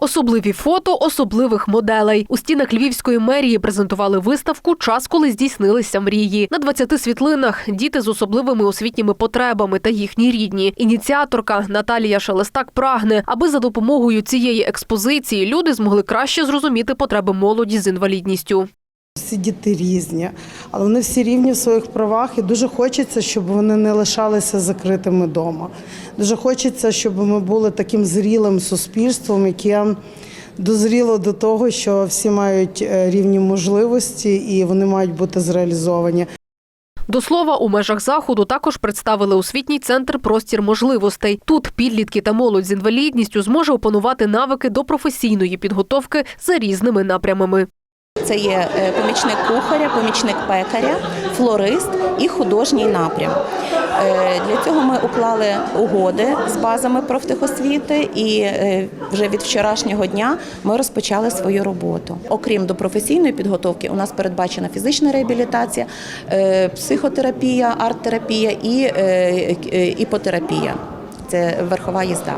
Особливі фото особливих моделей у стінах львівської мерії презентували виставку Час, коли здійснилися мрії. На 20 світлинах діти з особливими освітніми потребами та їхні рідні. Ініціаторка Наталія Шелестак прагне, аби за допомогою цієї експозиції люди змогли краще зрозуміти потреби молоді з інвалідністю. Всі діти різні, але вони всі рівні в своїх правах, і дуже хочеться, щоб вони не лишалися закритими вдома. Дуже хочеться, щоб ми були таким зрілим суспільством, яке дозріло до того, що всі мають е, рівні можливості і вони мають бути зреалізовані. До слова, у межах заходу також представили освітній центр Простір можливостей. Тут підлітки та молодь з інвалідністю зможе опанувати навики до професійної підготовки за різними напрямами. Це є е, помічник кухаря, помічник пекаря, флорист і художній напрям. Е, Для цього ми уклали угоди з базами профтехосвіти, і е, вже від вчорашнього дня ми розпочали свою роботу. Окрім до професійної підготовки, у нас передбачена фізична реабілітація, психотерапія, арт-терапія і іпотерапія. Це верхова їзда.